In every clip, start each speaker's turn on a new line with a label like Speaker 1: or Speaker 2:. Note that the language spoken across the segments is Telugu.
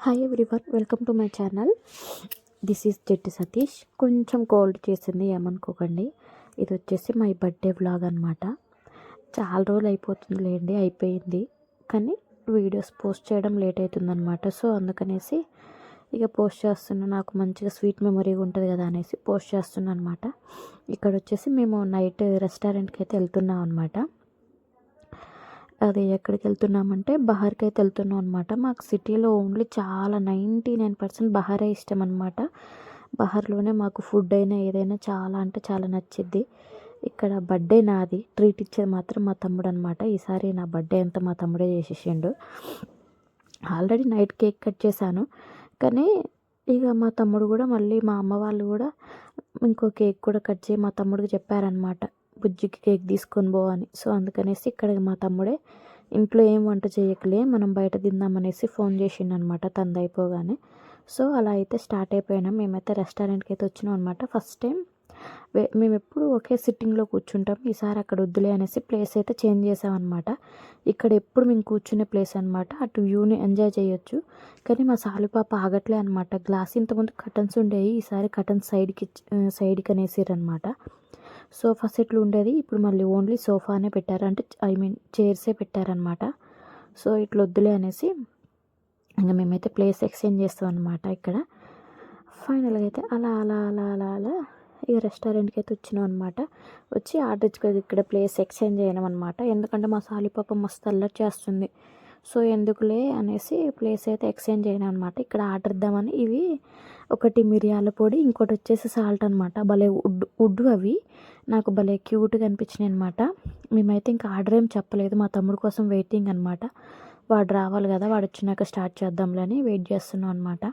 Speaker 1: Hi everyone welcome to my channel this is Jetti Satish కొంచెం కోల్డ్ చేసింది ఏమనుకోకండి. ఇది వచ్చేసి మై బర్త్డే వ్లాగ్ అనమాట చాలా రోజులు అయిపోతుంది లేండి అయిపోయింది. కానీ వీడియోస్ పోస్ట్ చేయడం లేట్ అవుతుందన్నమాట. సో అందుకనేసి ఇక పోస్ట్ చేస్తున్నా నాకు మంచిగా స్వీట్ మెమరీ ఉంటుంది కదా అనేసి పోస్ట్ చేస్తున్నాను అనమాట ఇక్కడ వచ్చేసి మేము నైట్ రెస్టారెంట్కి అయితే వెళ్తున్నాం అనమాట అది ఎక్కడికి వెళ్తున్నామంటే బహార్కి అయితే వెళ్తున్నాం అనమాట మాకు సిటీలో ఓన్లీ చాలా నైంటీ నైన్ పర్సెంట్ బహారే ఇష్టం అనమాట బహార్లోనే మాకు ఫుడ్ అయినా ఏదైనా చాలా అంటే చాలా నచ్చిద్ది. ఇక్కడ బర్త్డే నాది. ట్రీట్ ఇచ్చేది మాత్రం మా తమ్ముడు అనమాట ఈసారి నా బర్త్డే అంతా మా తమ్ముడే చేసేసిండు. ఆల్రెడీ నైట్ కేక్ కట్ చేశాను. కానీ ఇక మా తమ్ముడు కూడా మళ్ళీ మా అమ్మ వాళ్ళు కూడా ఇంకో కేక్ కూడా కట్ చేయి మా తమ్ముడికి చెప్పారనమాట బుజ్జికి కేక్ తీసుకొని పో అని. సో అందుకనేసి ఇక్కడ మా తమ్ముడే ఇంట్లో ఏం వంట చేయకలే మనం బయట తిందామనేసి ఫోన్ చేసిండనమాట తంది అయిపోగానే. సో అలా అయితే స్టార్ట్ అయిపోయినాం. మేమైతే రెస్టారెంట్కి అయితే వచ్చినాం అనమాట. ఫస్ట్ టైం మేము ఎప్పుడు ఒకే సిట్టింగ్లో కూర్చుంటాం. ఈసారి అక్కడ వద్దులే అనేసి ప్లేస్ అయితే చేంజ్ చేసామన్నమాట ఇక్కడ ఎప్పుడు మేము కూర్చునే ప్లేస్ అనమాట. అటు వ్యూని ఎంజాయ్ చేయొచ్చు. కానీ మా సాలిపాప ఆగట్లే అనమాట. గ్లాస్ ఇంతకుముందు కటన్స్ ఉండేవి ఈసారి కటన్స్ సైడ్కి సైడ్కి అనేసిరనమాట. సోఫా సెట్లు ఉండేది. ఇప్పుడు మళ్ళీ ఓన్లీ సోఫానే పెట్టారు. అంటే ఐ మీన్ చైర్సే పెట్టారనమాట సో ఇట్లా వద్దులే అనేసి ఇంకా మేమైతే ప్లేస్ ఎక్స్చేంజ్ చేస్తాం అనమాట ఇక్కడ. ఫైనల్గా అయితే అలా అలా అలా అలా అలా ఇక రెస్టారెంట్కి అయితే వచ్చినాం అనమాట వచ్చి ఆర్డర్ ఇచ్చుకోదు ఇక్కడ ప్లేస్ ఎక్స్చేంజ్ చేయడం అనమాట ఎందుకంటే మా సాలిపాప మస్తు అల్లరి చేస్తుంది. సో ఎందుకులే అనేసి ప్లేస్ అయితే ఎక్స్చేంజ్ చేయను అనమాట ఇక్కడ ఆర్డర్ ఇద్దామని ఇవి ఒకటి మిరియాల పొడి ఇంకోటి వచ్చేసి సాల్ట్ అనమాట భలే ఉడ్ ఉడ్ అవి. నాకు భలే క్యూట్గా అనిపించినాయి అనమాట మేమైతే ఇంకా ఆర్డర్ ఏం చెప్పలేదు. మా తమ్ముడు కోసం వెయిటింగ్ అనమాట వాడు రావాలి కదా వాడు వచ్చినాక స్టార్ట్ చేద్దాంలే అని వెయిట్ చేస్తున్నాం అనమాట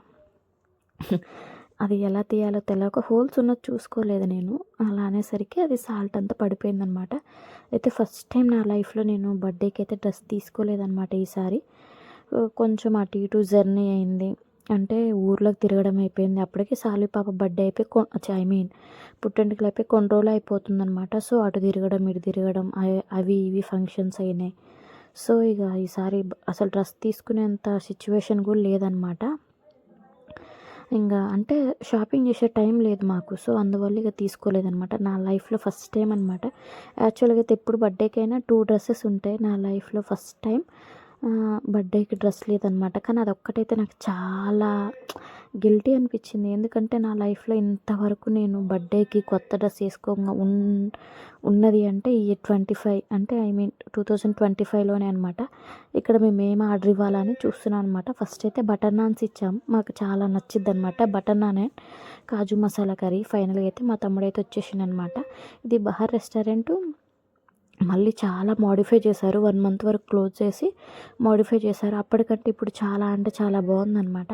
Speaker 1: అది ఎలా తీయాలో తెలియక హోల్స్ ఉన్నది చూసుకోలేదు నేను. అలా అనేసరికి అది సాల్ట్ అంతా పడిపోయిందనమాట. అయితే ఫస్ట్ టైం నా లైఫ్లో నేను బర్త్డేకి అయితే డ్రెస్ తీసుకోలేదనమాట ఈసారి. కొంచెం అటు ఇటు జర్నీ అయింది. అంటే ఊర్లోకి తిరగడం అయిపోయింది. అప్పటికి సాలి పాప బర్త్డే అయిపోయి ఐ మీన్ పుట్టెంటుకలు అయిపోయి కొన్ని రోజులు అయిపోతుంది అనమాట సో అటు తిరగడం ఇటు తిరగడం అవి ఇవి ఫంక్షన్స్ అయినాయి. సో ఇక ఈసారి అసలు డ్రెస్ తీసుకునేంత సిచ్యువేషన్ కూడా లేదనమాట. ఇంకా అంటే షాపింగ్ చేసే టైం లేదు మాకు. సో అందువల్ల ఇక తీసుకోలేదనమాట నా లైఫ్లో ఫస్ట్ టైం అనమాట యాక్చువల్గా అయితే ఎప్పుడు బర్త్డేకైనా టూ డ్రెస్సెస్ ఉంటాయి నా లైఫ్లో ఫస్ట్ టైం. బర్త్డేకి డ్రెస్ లేదనమాట. కానీ అది ఒక్కటైతే నాకు చాలా గిల్టీ అనిపించింది. ఎందుకంటే నా లైఫ్లో ఇంతవరకు నేను బర్త్డేకి కొత్త డ్రెస్ వేసుకోగా ఉన్ ఉన్నది అంటే ఈ ట్వంటీ ఫైవ్ అంటే I mean two thousand twenty ఫైవ్లోనే అనమాట. ఇక్కడ మేము ఏం ఆర్డర్ ఇవ్వాలని చూస్తున్నాం అనమాట. ఫస్ట్ అయితే బటర్ నాన్స్ ఇచ్చాం. మాకు చాలా నచ్చిద్ది అనమాట butter naan and kaju masala curry ఫైనల్గా అయితే మా తమ్ముడైతే వచ్చేసింది అనమాట ఇది బహార్ రెస్టారెంట్. మళ్ళీ చాలా మోడిఫై చేశారు. వన్ మంత్ వరకు క్లోజ్ చేసి మోడిఫై చేశారు. అప్పటికంటే ఇప్పుడు చాలా అంటే చాలా బాగుందనమాట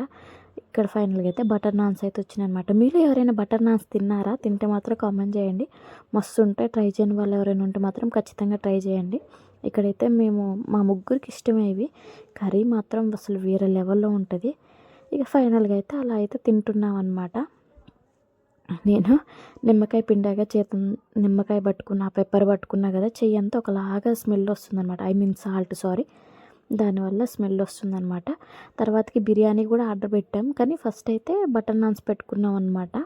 Speaker 1: ఇక్కడ ఫైనల్గా అయితే బటర్ నాన్స్ అయితే వచ్చినాయన్నమాట మీరు ఎవరైనా బటర్ నాన్స్ తిన్నారా? తింటే మాత్రం కామెంట్ చేయండి. మస్తు ఉంటాయి ట్రై చేయని వాళ్ళు ఎవరైనా ఉంటే మాత్రం ఖచ్చితంగా ట్రై చేయండి. ఇక్కడైతే మేము మా ముగ్గురికి ఇష్టమేవి కర్రీ మాత్రం అసలు వేరే లెవెల్లో ఉంటుంది. ఇక ఫైనల్గా అయితే అలా అయితే తింటున్నాం అనమాట నేను? నిమ్మకాయ పిండాగా చేత నిమ్మకాయ పట్టుకున్న పెప్పర్ పట్టుకున్నా కదా చెయ్యి అంతా ఒకలాగా స్మెల్ వస్తుందన్నమాట. I mean salt sorry. దానివల్ల స్మెల్ వస్తుందన్నమాట. తర్వాతకి బిర్యానీ కూడా ఆర్డర్ పెట్టాం కానీ ఫస్ట్ అయితే బటర్ నాన్స్ పెట్టుకున్నాం అనమాట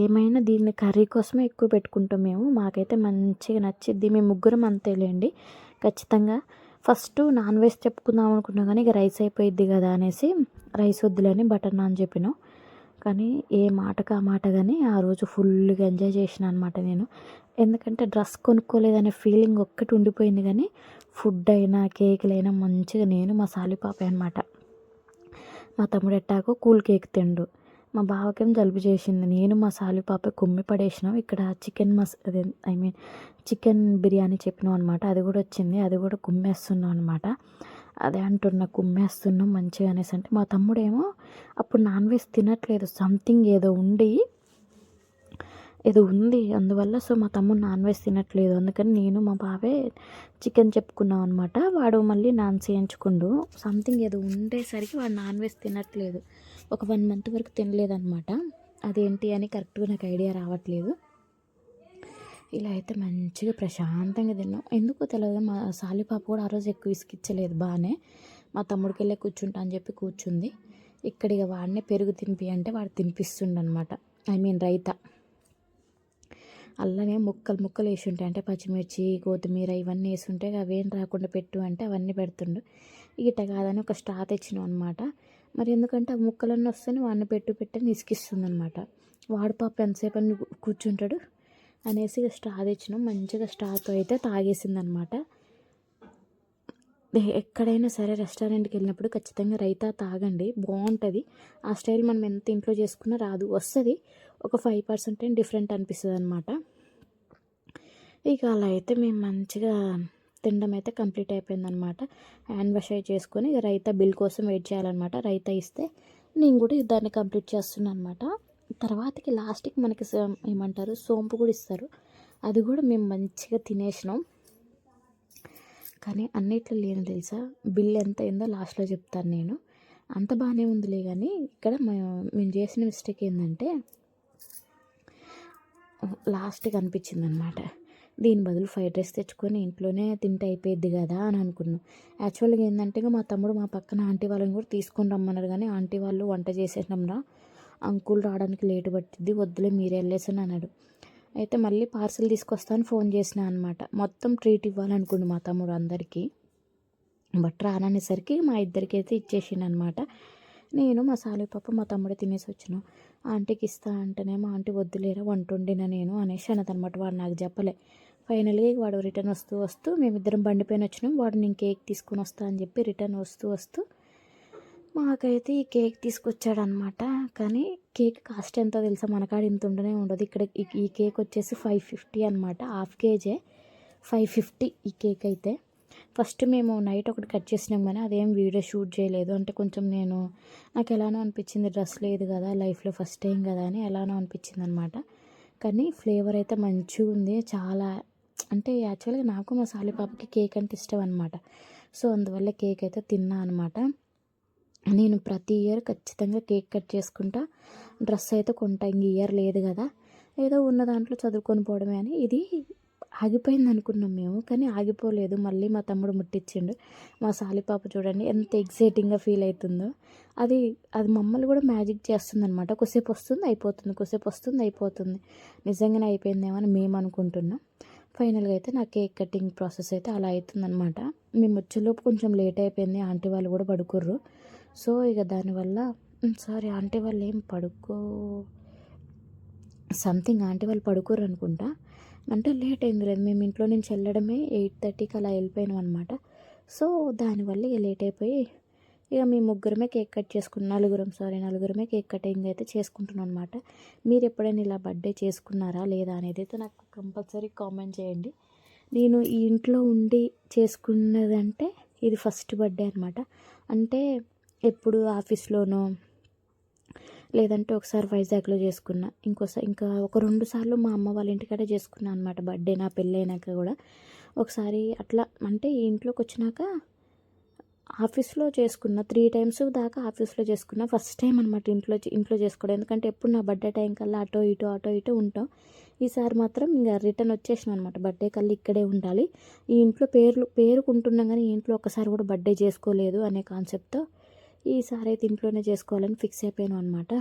Speaker 1: ఏమైనా దీన్ని కర్రీ కోసమే ఎక్కువ పెట్టుకుంటాం మేము. మాకైతే మంచిగా నచ్చిద్ది. మేము ముగ్గురం అంతేలేండి. ఖచ్చితంగా ఫస్ట్ నాన్ వెజ్ చెప్పుకుందాం అనుకున్నాం కానీ ఇక రైస్ అయిపోయిద్ది కదా అనేసి రైస్ వద్దులని బటర్ నాన్ చెప్పినాం. కానీ ఏ మాటకు ఆ మాట కానీ ఆ రోజు ఫుల్గా ఎంజాయ్ చేసిన అనమాట నేను. ఎందుకంటే డ్రెస్ కొనుక్కోలేదనే ఫీలింగ్ ఒక్కటి ఉండిపోయింది కానీ ఫుడ్ అయినా కేకులైనా మంచిగా నేను మా సాలిపాప అనమాట మా తమ్ముడు ఎట్టాకో కూల్ కేక్ తిండు. మా బావకేం జలుబు చేసింది. నేను మా సాలిపాప కుమ్మి పడేసినాం. ఇక్కడ చికెన్ మస్ అదే ఐ మీన్ చికెన్ బిర్యానీ చెప్పినాం అనమాట అది కూడా వచ్చింది. అది కూడా కుమ్మేస్తున్నాం అనమాట అదే అంటున్నా కుమ్మేస్తున్నాం మంచిగా అనేసి అంటే మా తమ్ముడేమో అప్పుడు నాన్ వెజ్ తినట్లేదు సంథింగ్ ఏదో ఉండి ఏదో ఉంది. అందువల్ల సో మా తమ్ముడు నాన్ వెజ్ తినట్లేదు. అందుకని నేను మా బావే చికెన్ చెప్పుకున్నాం అనమాట వాడు మళ్ళీ నాన్ చేయించుకుండు. సంథింగ్ ఏదో ఉండేసరికి వాడు నాన్ వెజ్ తినట్లేదు. ఒక వన్ మంత్ వరకు తినలేదన్నమాట. అదేంటి అని కరెక్ట్గా నాకు ఐడియా రావట్లేదు. ఇలా అయితే మంచిగా ప్రశాంతంగా తిన్నాం. ఎందుకో తెలియదు మా సాలిపాప కూడా ఆ రోజు ఎక్కువ ఇసుకిచ్చలేదు బాగానే మా తమ్ముడికి వెళ్ళే కూర్చుంటా అని చెప్పి కూర్చుంది. ఇక్కడ వాడినే పెరుగు తినిపి అంటే వాడు తినిపిస్తుండనమాట. I mean raita. అల్లనే ముక్కలు ముక్కలు వేసి ఉంటాయి అంటే పచ్చిమిర్చి కొత్తిమీర ఇవన్నీ వేసి ఉంటే అవేం రాకుండా పెట్టు అంటే అవన్నీ పెడుతుండు. ఇట కాదని ఒక స్టా తెచ్చినాం అనమాట. మరి ఎందుకంటే ఆ ముక్కలన్నీ వస్తేనే వాడిని పెట్టు పెట్టని ఇసుకిస్తుంది అనమాట వాడు పాప ఎంతసేపు అని కూర్చుంటాడు? అనేసి ఇక స్టా తెచ్చినాం. మంచిగా స్టాతో అయితే తాగేసింది అనమాట ఎక్కడైనా సరే రెస్టారెంట్కి వెళ్ళినప్పుడు ఖచ్చితంగా రైతా తాగండి. బాగుంటుంది ఆ స్టైల్ మనం ఎంత ఇంట్లో చేసుకున్నా రాదు. వస్తుంది. ఒక ఫైవ్ పర్సెంట్ డిఫరెంట్ అనిపిస్తుంది అనమాట ఇక అలా అయితే మేము మంచిగా తినడం అయితే కంప్లీట్ అయిపోయిందనమాట. హ్యాండ్ వాష్ అయి చేసుకొని రైతా బిల్ కోసం వెయిట్ చేయాలన్నమాట రైతా ఇస్తే నేను కూడా దాన్ని కంప్లీట్ చేస్తున్నాను అనమాట తర్వాతకి లాస్ట్కి మనకి ఏమంటారు సోంపు కూడా ఇస్తారు. అది కూడా మేము మంచిగా తినేసినాం. కానీ అన్నిట్లో లేని తెలుసా? బిల్ ఎంత అయిందో లాస్ట్లో చెప్తాను నేను. అంత బాగానే ఉందిలే కానీ ఇక్కడ మేము మేము చేసిన మిస్టేక్ ఏంటంటే లాస్ట్కి అనిపించింది అనమాట దీని బదులు ఫ్రైడ్ రైస్ తెచ్చుకొని ఇంట్లోనే తింటే అయిపోయింది కదా అని అనుకున్నాం. యాక్చువల్గా ఏంటంటే మా తమ్ముడు మా పక్కన ఆంటీ వాళ్ళని కూడా తీసుకొని రమ్మన్నారు కానీ ఆంటీ వాళ్ళు వంట చేసేసినాంరా అంకుల్ రావడానికి లేటు పట్టింది వద్దులే మీరే వెళ్ళేసని అన్నాడు. అయితే మళ్ళీ పార్సిల్ తీసుకొస్తాను ఫోన్ చేసిన అనమాట మొత్తం ట్రీట్ ఇవ్వాలనుకుండు మా తమ్ముడు అందరికీ. బట్ రాననేసరికి మా ఇద్దరికి అయితే ఇచ్చేసిండు అనమాట నేను మా సాలిపప్పు మా తమ్ముడే తినేసి వచ్చినాం. ఆంటీకి ఇస్తా అంటేనేమో ఆంటీ వద్దులేరా వంట వండిన నేను? అనేసి అన్నదనమాట వాడు నాకు చెప్పలే. ఫైనల్గా వాడు రిటర్న్ వస్తూ వస్తూ మేమిద్దరం బండి పైన వచ్చినాం. వాడు నేను కేక్ తీసుకొని వస్తా అని చెప్పి రిటర్న్ వస్తూ వస్తూ మాకైతే ఈ కేక్ తీసుకొచ్చాడనమాట కానీ కేక్ కాస్ట్ ఎంతో తెలుసా? మనకాడ ఇంత ఉండనే ఉండదు. ఇక్కడ ఈ- కేక్ వచ్చేసి ఫైవ్ ఫిఫ్టీ అనమాట హాఫ్ కేజే. ఫైవ్ ఫిఫ్టీ ఈ కేక్ అయితే. ఫస్ట్ మేము నైట్ ఒకటి కట్ చేసినాం కానీ అదేం వీడియో షూట్ చేయలేదు. అంటే కొంచెం నేను నాకు ఎలానో అనిపించింది డ్రెస్ లేదు కదా లైఫ్లో ఫస్ట్ టైం కదా అని ఎలానో అనిపించింది అనమాట కానీ ఫ్లేవర్ అయితే మంచిగా ఉంది. చాలా అంటే యాక్చువల్గా నాకు మా సాలి పాపకి కేక్ అంటే ఇష్టం అనమాట సో అందువల్ల కేక్ అయితే తిన్నా అనమాట నేను ప్రతి ఇయర్ ఖచ్చితంగా కేక్ కట్ చేసుకుంటా. డ్రెస్ అయితే కొంటా. ఇంక ఇయర్ లేదు కదా. ఏదో ఉన్న దాంట్లో చదువుకొని పోవడమే అని. ఇది ఆగిపోయింది అనుకున్నాం మేము కానీ ఆగిపోలేదు. మళ్ళీ మా తమ్ముడు ముట్టించిండు మా సాలిపాప చూడండి ఎంత ఎగ్జైటింగ్గా ఫీల్ అవుతుందో. అది అది మమ్మల్ని కూడా మ్యాజిక్ చేస్తుందనమాట కొసేపు వస్తుంది అయిపోతుంది. కొసేపు వస్తుంది అయిపోతుంది. నిజంగానే అయిపోయిందేమో అని మేము అనుకుంటున్నాం. ఫైనల్గా అయితే నా కేక్ కటింగ్ ప్రాసెస్ అయితే అలా అవుతుందనమాట మేము వచ్చేలోపు కొంచెం లేట్ అయిపోయింది. ఆంటీ వాళ్ళు కూడా పడుకుర్రు. సో ఇక దానివల్ల సారీ ఆంటీ వాళ్ళు ఏం పడుకో సంథింగ్ ఆంటీ వాళ్ళు పడుకోరు అనుకుంటా. అంటే లేట్ అయింది లేదు. మేము ఇంట్లో నుంచి వెళ్ళడమే ఎయిట్ థర్టీకి అలా వెళ్ళిపోయినాం అనమాట సో దానివల్ల ఇక లేట్ అయిపోయి ఇక మీ ముగ్గురమే కేక్ కట్ చేసుకున్నాం. నలుగురం సారీ నలుగురమే కేక్ కటింగ్ అయితే చేసుకుంటున్నాం అనమాట మీరు ఎప్పుడైనా ఇలా బర్త్డే చేసుకున్నారా లేదా అనేది అయితే నాకు కంపల్సరీ కామెంట్ చేయండి. నేను ఈ ఇంట్లో ఉండి చేసుకున్నదంటే ఇది ఫస్ట్ బర్త్డే అనమాట అంటే ఎప్పుడు ఆఫీస్లోనో లేదంటే ఒకసారి వైజాగ్లో చేసుకున్నా. ఇంకోసారి ఇంకా ఒక రెండు సార్లు మా అమ్మ వాళ్ళ ఇంటికాడ చేసుకున్నా అనమాట బర్త్డే నా పెళ్ళైనాక కూడా. ఒకసారి అట్లా అంటే ఈ ఇంట్లోకి వచ్చినాక ఆఫీస్లో చేసుకున్న. త్రీ టైమ్స్ దాకా ఆఫీస్లో చేసుకున్న. ఫస్ట్ టైం అనమాట ఇంట్లో ఇంట్లో చేసుకోవడం. ఎందుకంటే ఎప్పుడు నా బర్త్డే టైం కల్లా అటో ఇటో అటో ఇటో ఉంటాం. ఈసారి మాత్రం ఇంకా రిటర్న్ వచ్చేసినాం అనమాట బర్త్డే కల్లా ఇక్కడే ఉండాలి. ఈ ఇంట్లో పేర్లు పేరుకుంటున్నాం కానీ ఈ ఇంట్లో ఒకసారి కూడా బర్త్డే చేసుకోలేదు అనే కాన్సెప్ట్తో ఈసారి అయితే ఇంట్లోనే చేసుకోవాలని ఫిక్స్ అయిపోయాను అనమాట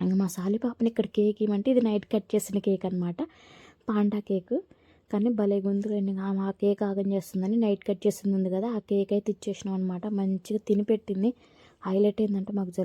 Speaker 1: ఇంకా మా సాలి పాపని ఇక్కడ కేక్ ఇవ్వమంటే ఇది నైట్ కట్ చేసిన కేక్ అనమాట పాండా కేక్. కానీ భలే గొంతులు ఆ కేక్ ఆగం చేస్తుందని నైట్ కట్ చేస్తుంది ఉంది కదా ఆ కేక్ అయితే ఇచ్చేసినాం అనమాట మంచిగా తిని పెట్టింది హైలైట్ ఏంటంటే మాకు జల